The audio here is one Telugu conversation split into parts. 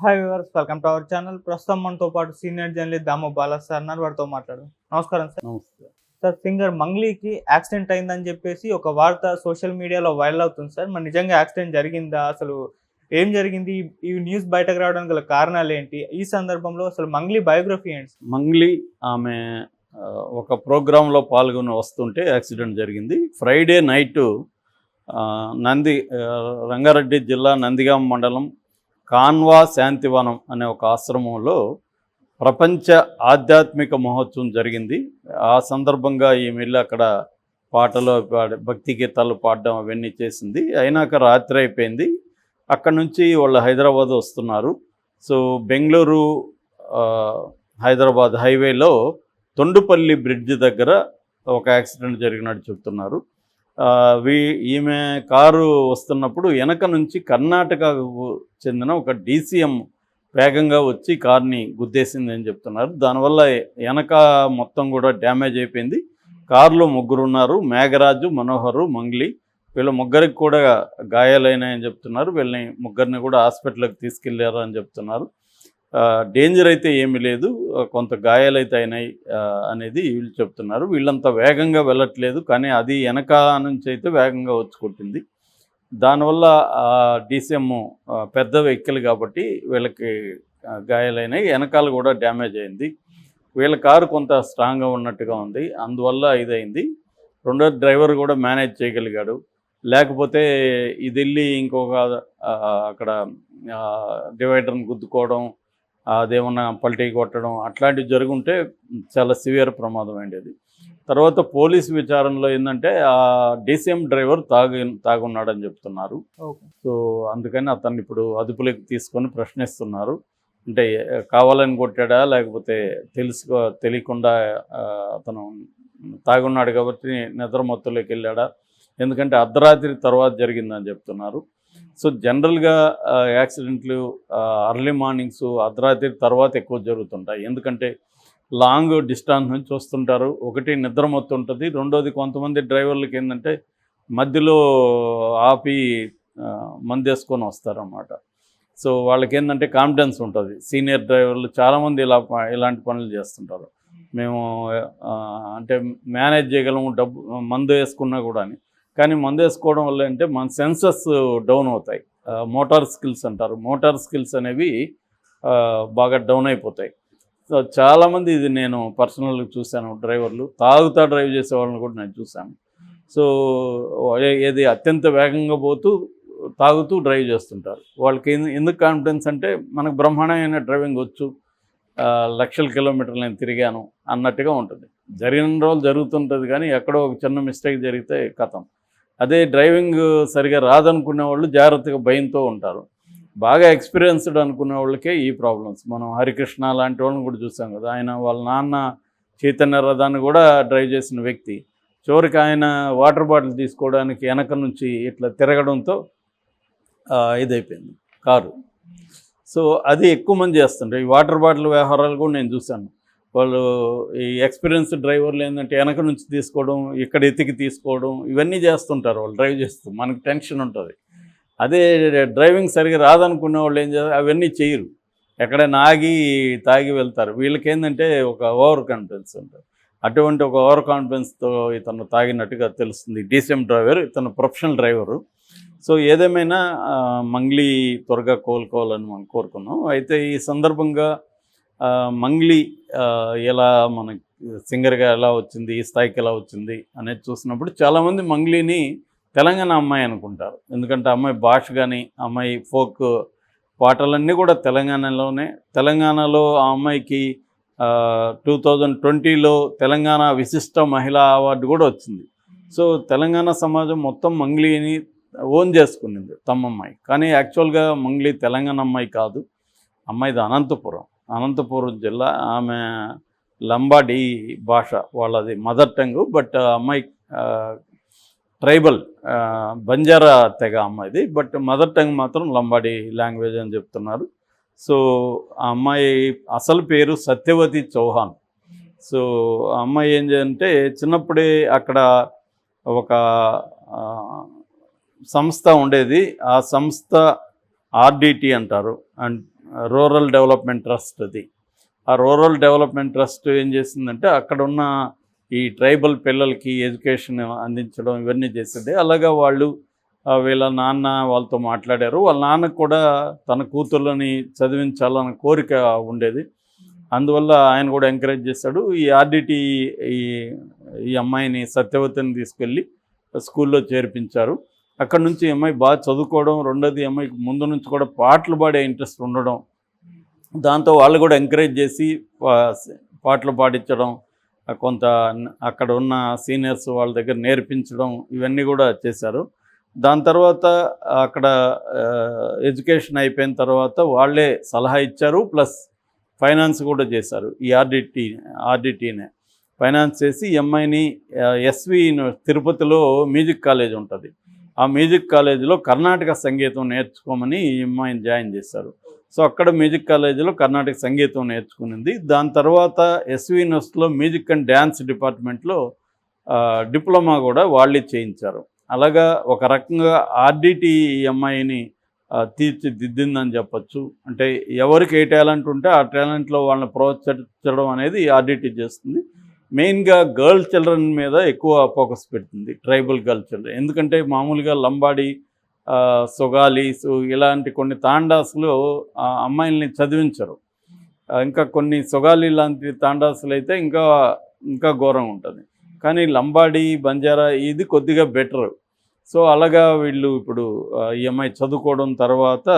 Hi viewers welcome to our channel ప్రస్తుతం మనతో పాటు senior journalist Damu Bala sir అన్నారు వారితో మాట్లాడు నమస్కారం సార్ సార్ సింగర్ మంగ్లీకి యాక్సిడెంట్ అయిందని చెప్పేసి ఒక వార్త సోషల్ మీడియాలో వైరల్ అవుతుంది సార్ మరి నిజంగా యాక్సిడెంట్ జరిగిందా? అసలు ఏం జరిగింది? ఈ- న్యూస్ బయటకు రావడానికి గల కారణాలు ఏంటి? ఈ సందర్భంలో అసలు మంగ్లీ బయోగ్రఫీ ఏంటి మంగ్లీ ఆమె ఒక ప్రోగ్రాంలో పాల్గొని వస్తుంటే యాక్సిడెంట్ జరిగింది. ఫ్రైడే నైట్ నంది రంగారెడ్డి జిల్లా నందిగామ మండలం కాన్వా శాంతివనం అనే ఒక ఆశ్రమంలో ప్రపంచ ఆధ్యాత్మిక మహోత్సవం జరిగింది. ఆ సందర్భంగా ఈమె వెళ్ళి అక్కడ పాటలు భక్తి గీతాలు పాడడం అవన్నీ చేసింది. అయినాక రాత్రి అయిపోయింది. అక్కడ నుంచి వాళ్ళు హైదరాబాద్ వస్తున్నారు. సో బెంగళూరు హైదరాబాద్ హైవేలో తొండుపల్లి బ్రిడ్జ్ దగ్గర ఒక యాక్సిడెంట్ జరిగినట్టు చెప్తున్నారు. వీ ఈమె కారు వస్తున్నప్పుడు వెనక నుంచి కర్ణాటకకు చెందిన ఒక డీసీఎం వేగంగా వచ్చి కార్ని గుద్దేసింది అని చెప్తున్నారు. దానివల్ల వెనక మొత్తం కూడా డ్యామేజ్ అయిపోయింది. కారులో ముగ్గురు ఉన్నారు. మేఘరాజు మనోహరు మంగ్లీ. వీళ్ళ ముగ్గురికి కూడా గాయాలైనాయని చెప్తున్నారు. వీళ్ళని ముగ్గురిని కూడా హాస్పిటల్కి తీసుకెళ్ళారు అని చెప్తున్నారు. డేంజర్ అయితే ఏమీ లేదు. కొంత గాయాలైతే అయినాయి అనేది వీళ్ళు చెప్తున్నారు. వీళ్ళంత వేగంగా వెళ్ళట్లేదు కానీ అది వెనక నుంచి అయితే వేగంగా వచ్చి కొట్టింది. దానివల్ల డీసీఎం పెద్ద వెహికల్ కాబట్టి వీళ్ళకి గాయాలైనాయి. వెనకాల కూడా డ్యామేజ్ అయింది. వీళ్ళ కారు కొంత స్ట్రాంగ్గా ఉన్నట్టుగా ఉంది. అందువల్ల ఇదైంది. రెండో డ్రైవర్ కూడా మేనేజ్ చేయగలిగాడు. లేకపోతే ఇది వెళ్ళి ఇంకొక అక్కడ డివైడర్ని గుద్దుకోవడం అదేమన్నా పల్టీ కొట్టడం అట్లాంటివి జరుగుంటే చాలా సివియర్ ప్రమాదం అండి అది. తర్వాత పోలీస్ విచారణలో ఏంటంటే ఆ డీసీఎం డ్రైవర్ తాగి తాగున్నాడని చెప్తున్నారు. సో అందుకని అతన్ని ఇప్పుడు అదుపులోకి తీసుకొని ప్రశ్నిస్తున్నారు. అంటే కావాలని కొట్టాడా? లేకపోతే తెలుసుకో తెలియకుండా అతను తాగున్నాడు కాబట్టి నిద్ర మత్తులోకి వెళ్ళాడా? ఎందుకంటే అర్ధరాత్రి తర్వాత జరిగిందని చెప్తున్నారు. సో జనరల్గా యాక్సిడెంట్లు అర్లీ మార్నింగ్స్ అర్ధరాత్రి తర్వాత ఎక్కువ జరుగుతుంటాయి. ఎందుకంటే లాంగ్ డిస్టాన్స్ నుంచి వస్తుంటారు. ఒకటి నిద్ర మొత్తం ఉంటుంది. రెండోది కొంతమంది డ్రైవర్లకి ఏంటంటే మధ్యలో ఆపి మందేసుకొని వస్తారన్నమాట. సో వాళ్ళకి ఏంటంటే కాన్ఫిడెన్స్ ఉంటుంది. సీనియర్ డ్రైవర్లు చాలామంది ఇలా ఇలాంటి పనులు చేస్తుంటారు. మేము అంటే మేనేజ్ చేయగలము డబ్బు మందు వేసుకున్నా కూడా అని కానీ మందు వేసుకోవడం వల్ల అంటే మన సెన్సెస్ డౌన్ అవుతాయి. మోటార్ స్కిల్స్ అంటారు. మోటార్ స్కిల్స్ అనేవి బాగా డౌన్ అయిపోతాయి. సో చాలామంది ఇది నేను పర్సనల్గా చూశాను డ్రైవర్లు. తాగుతా డ్రైవ్ చేసే వాళ్ళని కూడా నేను చూశాను. సో ఏది అత్యంత వేగంగా పోతూ తాగుతూ డ్రైవ్ చేస్తుంటారు. వాళ్ళకి ఎందుకు కాన్ఫిడెన్స్ అంటే మనకు బ్రహ్మాండమైన డ్రైవింగ్ వచ్చు లక్షల కిలోమీటర్లు నేను తిరిగాను అన్నట్టుగా ఉంటుంది. జరిగిన రోజులు జరుగుతుంటుంది కానీ ఎక్కడో ఒక చిన్న మిస్టేక్ జరిగితే కథం అదే డ్రైవింగ్ సరిగా రాదనుకునే వాళ్ళు జాగ్రత్తగా భయంతో ఉంటారు. బాగా ఎక్స్పీరియన్స్డ్ అనుకునే వాళ్ళకే ఈ ప్రాబ్లమ్స్. మనం హరికృష్ణ లాంటి వాళ్ళని కూడా చూసాం కదా ఆయన వాళ్ళ నాన్న చైతన్య రథాన్ని కూడా డ్రైవ్ చేసిన వ్యక్తి. చివరికి ఆయన వాటర్ బాటిల్ తీసుకోవడానికి వెనక నుంచి ఇట్లా తిరగడంతో ఇదైపోయింది కారు. సో అది ఎక్కువ మంది చేస్తుంటారు ఈ వాటర్ బాటిల్ వ్యవహారాలు కూడా నేను చూశాను. వాళ్ళు ఈ ఎక్స్పీరియన్స్ డ్రైవర్లు ఏంటంటే వెనక నుంచి తీసుకోవడం ఇక్కడ ఎతికి తీసుకోవడం ఇవన్నీ చేస్తుంటారు వాళ్ళు డ్రైవ్ చేస్తూ. మనకి టెన్షన్ ఉంటుంది. అదే డ్రైవింగ్ సరిగా రాదనుకునే వాళ్ళు ఏం చేస్తారు? అవన్నీ చేయరు. ఎక్కడైనా ఆగి తాగి వెళ్తారు. వీళ్ళకి ఏంటంటే ఒక ఓవర్ కాన్ఫిడెన్స్ ఉంటుంది. అటువంటి ఒక ఓవర్ కాన్ఫిడెన్స్తో ఇతను తాగినట్టుగా తెలుస్తుంది. డీసీఎం డ్రైవర్ ఇతను ప్రొఫెషనల్ డ్రైవరు. సో ఏదేమైనా మంగ్లీ త్వరగా కోలుకోవాలని మనం కోరుకున్నాం. అయితే ఈ సందర్భంగా మంగ్లీ ఎలా మన సింగర్గా ఎలా వచ్చింది ఈ స్థాయికి ఎలా వచ్చింది అనేది చూసినప్పుడు చాలామంది మంగ్లీని తెలంగాణ అమ్మాయి అనుకుంటారు. ఎందుకంటే అమ్మాయి భాష కానీ అమ్మాయి ఫోక్ పాటలన్నీ కూడా తెలంగాణలోనే. తెలంగాణలో ఆ అమ్మాయికి టూ థౌజండ్ ట్వంటీలో తెలంగాణ విశిష్ట మహిళా అవార్డు కూడా వచ్చింది. సో తెలంగాణ సమాజం మొత్తం మంగ్లీని ఓన్ చేసుకునింది తమ అమ్మాయి. కానీ యాక్చువల్గా మంగ్లీ తెలంగాణ అమ్మాయి కాదు. అమ్మాయిది అనంతపురం. అనంతపురం జిల్లా. ఆమె లంబాడి భాష వాళ్ళది మదర్ టంగ్ బట్ అమ్మాయి ట్రైబల్ బంజారా తెగ అమ్మాయిది. బట్ మదర్ టంగ్ మాత్రం లంబాడి లాంగ్వేజ్ అని చెప్తున్నారు. సో ఆ అమ్మాయి అసలు పేరు సత్యవతి చౌహాన్. సో ఆ అమ్మాయి ఏం చేయంటే చిన్నప్పుడే అక్కడ ఒక సంస్థ ఉండేది. ఆ సంస్థ ఆర్డిటి అంటారు. అండ్ రూరల్ డెవలప్మెంట్ ట్రస్ట్ అది. ఆ రూరల్ డెవలప్మెంట్ ట్రస్ట్ ఏం చేసిందంటే అక్కడ ఉన్న ఈ ట్రైబల్ పిల్లలకి ఎడ్యుకేషన్ అందించడం ఇవన్నీ చేసేది. అలాగా వాళ్ళు వీళ్ళ నాన్న వాళ్ళతో మాట్లాడారు. వాళ్ళ నాన్నకు కూడా తన కూతుర్లని చదివించాలన్న కోరిక ఉండేది. అందువల్ల ఆయన కూడా ఎంకరేజ్ చేశాడు. ఈ ఆర్డిటి ఈ ఈ అమ్మాయిని సత్యవతిని తీసుకెళ్ళి స్కూల్లో చేర్పించారు. అక్కడ నుంచి అమ్మాయి బాగా చదువుకోవడం రెండోది అమ్మాయికి ముందు నుంచి కూడా పాటలు పాడే ఇంట్రెస్ట్ ఉండడం. దాంతో వాళ్ళు కూడా ఎంకరేజ్ చేసి పా- పాటలు పాడించడం కొంత అక్కడ ఉన్న సీనియర్స్ వాళ్ళ దగ్గర నేర్పించడం ఇవన్నీ కూడా చేశారు. దాని తర్వాత అక్కడ ఎడ్యుకేషన్ అయిపోయిన తర్వాత వాళ్ళే సలహా ఇచ్చారు ప్లస్ ఫైనాన్స్ కూడా చేశారు ఈ ఆర్డిటి ఆర్డిటీనే ఫైనాన్స్ చేసి ఎంఐని ఎస్వి తిరుపతిలో మ్యూజిక్ కాలేజ్ ఉంటుంది. ఆ మ్యూజిక్ కాలేజీలో కర్ణాటక సంగీతం నేర్చుకోమని ఈ అమ్మాయిని జాయిన్ చేశారు. సో అక్కడ మ్యూజిక్ కాలేజీలో కర్ణాటక సంగీతం నేర్చుకునింది. దాని తర్వాత ఎస్వి యూనివర్సిటీలో మ్యూజిక్ అండ్ డ్యాన్స్ డిపార్ట్మెంట్లో డిప్లొమా కూడా వాళ్ళే చేయించారు. అలాగా ఒక రకంగా ఆర్డిటి అమ్మాయిని తీర్చిదిద్దిందని చెప్పచ్చు. అంటే ఎవరికి ఏ టాలెంట్ ఉంటే ఆ టాలెంట్లో వాళ్ళని ప్రోత్సహించడం అనేది ఆర్డిటి చేస్తుంది. మెయిన్గా గర్ల్ చిల్డ్రన్ మీద ఎక్కువ ఫోకస్ పెడుతుంది ట్రైబల్ గర్ల్ చిల్డ్రన్. ఎందుకంటే మామూలుగా లంబాడి ఆ, సొగాలి సో ఇలాంటి కొన్ని తాండాసులు అమ్మాయిల్ని చదివించరు. ఇంకా కొన్ని సొగాలి లాంటి తాండాసులు అయితే ఇంకా ఇంకా ఘోరం ఉంటుంది. కానీ లంబాడి బంజారా ఇది కొద్దిగా బెటర్. సో అలాగా వీళ్ళు ఇప్పుడు ఈఎంఐ ఈ అమ్మాయి చదువుకోవడం తర్వాత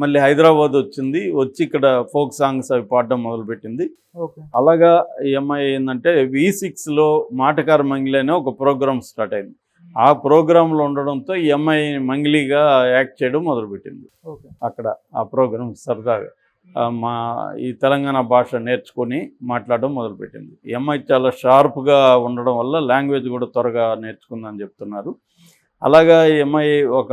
మళ్ళీ హైదరాబాద్ వచ్చింది వచ్చి ఇక్కడ ఫోక్ సాంగ్స్ అవి పాడడం మొదలుపెట్టింది. అలాగా ఈ అమ్మాయి ఏంటంటే వి సిక్స్లో మాటకార మంగిలి అనే ఒక ప్రోగ్రామ్ స్టార్ట్ అయింది. ఆ ప్రోగ్రాంలో ఉండడంతో ఈ అమ్మాయి మంగిలిగా యాక్ట్ చేయడం మొదలుపెట్టింది. అక్కడ ఆ ప్రోగ్రామ్ సరదాగా మా ఈ తెలంగాణ భాష నేర్చుకొని మాట్లాడడం మొదలుపెట్టింది. ఈ అమ్మాయి చాలా షార్ప్గా ఉండడం వల్ల లాంగ్వేజ్ కూడా త్వరగా నేర్చుకుందని చెప్తున్నారు. అలాగా ఈ అమ్మాయి ఒక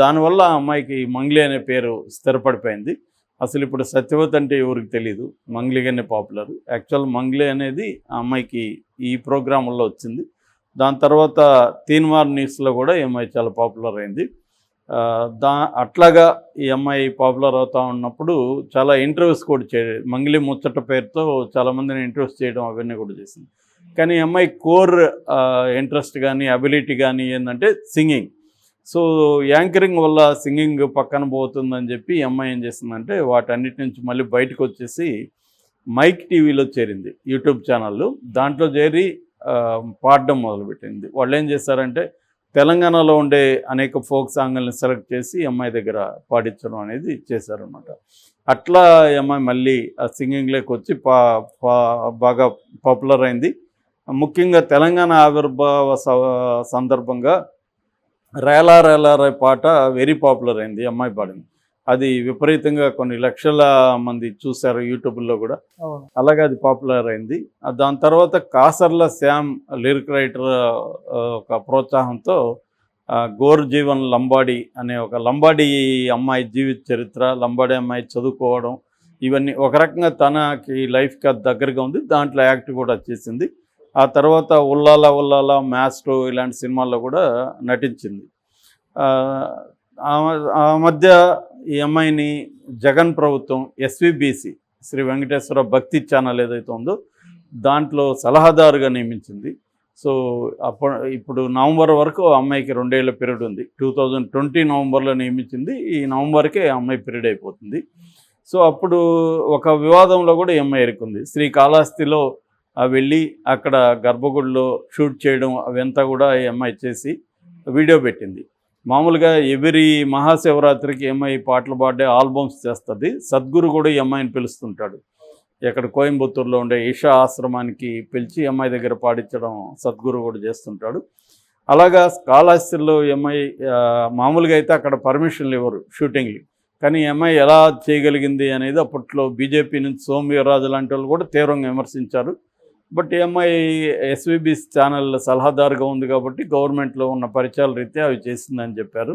దానివల్ల ఆ అమ్మాయికి మంగ్లీ అనే పేరు స్థిరపడిపోయింది. అసలు ఇప్పుడు సత్యవతి అంటే ఎవరికి తెలియదు మంగ్లీగానే పాపులర్ యాక్చువల్ మంగ్లీ అనేది ఆ అమ్మాయికి ఈ ప్రోగ్రాంలో వచ్చింది. దాని తర్వాత తీన్మార్ న్యూస్లో కూడా ఈ అమ్మాయి చాలా పాపులర్ అయింది. దా అట్లాగా ఈ అమ్మాయి పాపులర్ అవుతా ఉన్నప్పుడు చాలా ఇంటర్వ్యూస్ కూడా చే మంగ్లీ ముచ్చట పేరుతో చాలామందిని ఇంటర్వ్యూస్ చేయడం అవన్నీ కూడా చేసింది. కానీ ఈ అమ్మాయి కోర్ ఇంట్రెస్ట్ కానీ అబిలిటీ కానీ ఏంటంటే సింగింగ్ సో యాంకరింగ్ వల్ల సింగింగ్ పక్కన పోతుందని చెప్పి ఈ అమ్మాయి ఏం చేసిందంటే వాటన్నిటి నుంచి మళ్ళీ బయటకు వచ్చేసి మైక్ టీవీలో చేరింది యూట్యూబ్ ఛానళ్ళు దాంట్లో చేరి పాడడం మొదలుపెట్టింది. వాళ్ళు ఏం చేశారంటే తెలంగాణలో ఉండే అనేక ఫోక్ సాంగ్లను సెలెక్ట్ చేసి అమ్మాయి దగ్గర పాడించడం అనేది చేశారనమాట అట్లా ఈ అమ్మాయి మళ్ళీ ఆ సింగింగ్లోకి వచ్చి పా పా- బాగా పాపులర్ అయింది. ముఖ్యంగా తెలంగాణ ఆవిర్భావ సందర్భంగా రేలా రేలా రే పాట వెరీ పాపులర్ అయింది అమ్మాయి పాడింది. అది విపరీతంగా కొన్ని లక్షల మంది చూశారు యూట్యూబ్లో కూడా. అలాగే అది పాపులర్ అయింది. దాని తర్వాత కాసర్ల శ్యామ్ లిరిక్ రైటర్ ఒక ప్రోత్సాహంతో గోర్ జీవన్ లంబాడి అనే ఒక లంబాడి అమ్మాయి జీవిత చరిత్ర లంబాడి అమ్మాయి చదువుకోవడం ఇవన్నీ ఒక రకంగా తనకి లైఫ్కి అది దగ్గరగా ఉంది. దాంట్లో యాక్ట్ కూడా చేసింది. ఆ తర్వాత ఉల్లాల ఉల్లాల మ్యాస్ట్రో ఇలాంటి సినిమాల్లో కూడా నటించింది. ఆ, ఆ- మధ్య ఈ అమ్మాయిని జగన్ ప్రభుత్వం ఎస్విబిసి శ్రీ వెంకటేశ్వర భక్తి ఛానల్ ఏదైతే ఉందో దాంట్లో సలహాదారుగా నియమించింది. సో అప్పుడు ఇప్పుడు నవంబర్ వరకు అమ్మాయికి రెండేళ్ళ పీరియడ్ ఉంది. టూ థౌజండ్ ట్వంటీ నవంబర్లో నియమించింది. ఈ నవంబర్కే ఆ అమ్మాయి పీరియడ్ అయిపోతుంది. సో అప్పుడు ఒక వివాదంలో కూడా ఈ అమ్మాయి ఇరుకుంది. శ్రీకాళహస్తిలో వెళ్ళి అక్కడ గర్భగుడిలో షూట్ చేయడం అవంతా కూడా ఈ అమ్మాయి చేసి వీడియో పెట్టింది. మామూలుగా ఎవరి మహాశివరాత్రికి ఈ అమ్మాయి పాటలు పాడే ఆల్బమ్స్ చేస్తుంది. సద్గురు కూడా ఈ అమ్మాయిని పిలుస్తుంటాడు. ఇక్కడ కోయంబత్తూరులో ఉండే ఈషా ఆశ్రమానికి పిలిచి అమ్మాయి దగ్గర పాడించడం సద్గురు కూడా చేస్తుంటాడు. అలాగా కాళహస్తిలో ఎంఐ అమ్మాయి మామూలుగా అయితే అక్కడ పర్మిషన్లు ఇవ్వరు షూటింగ్లు కానీ ఈ అమ్మాయి ఎలా చేయగలిగింది అనేది అప్పట్లో బీజేపీ నుంచి సోమవీరరాజు లాంటి వాళ్ళు కూడా తీవ్రంగా విమర్శించారు. బట్ ఎంఐ అమ్మాయి ఎస్విబి ఛానల్ సలహాదారుగా ఉంది కాబట్టి గవర్నమెంట్లో ఉన్న పరిచయాల రీత్యా అవి చేసిందని చెప్పారు.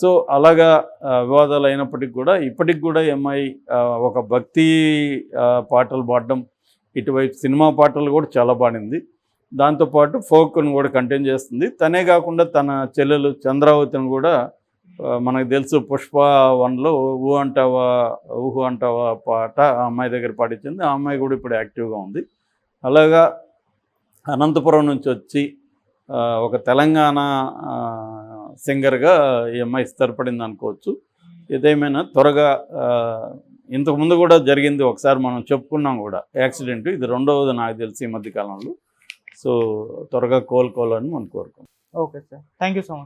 సో అలాగా వివాదాలు అయినప్పటికీ కూడా ఇప్పటికి కూడా ఎంఐ ఒక భక్తి పాటలు పాడడం ఇటువైపు సినిమా పాటలు కూడా చాలా పాడింది. దాంతోపాటు ఫోక్ను కూడా కంటిన్యూ చేస్తుంది. తనే కాకుండా తన చెల్లెలు చంద్రావతిని కూడా మనకు తెలుసు పుష్ప వన్లో ఊ అంటావా ఊహు అంటావా పాట ఆ అమ్మాయి దగ్గర పాటించింది ఆ అమ్మాయి కూడా ఇప్పుడు యాక్టివ్గా ఉంది. అలాగా అనంతపురం నుంచి వచ్చి ఒక తెలంగాణ సింగర్గా ఈ అమ్మాయి స్థిరపడింది అనుకోవచ్చు. ఏదేమైనా త్వరగా ఇంతకుముందు కూడా జరిగింది ఒకసారి మనం చెప్పుకున్నాం కూడా. యాక్సిడెంట్ ఇది రెండవది నాకు తెలిసి ఈ మధ్య కాలంలో. సో త్వరగా కోలుకోవాలని మనం కోరుకుంటాం okay sir. Thank you so much.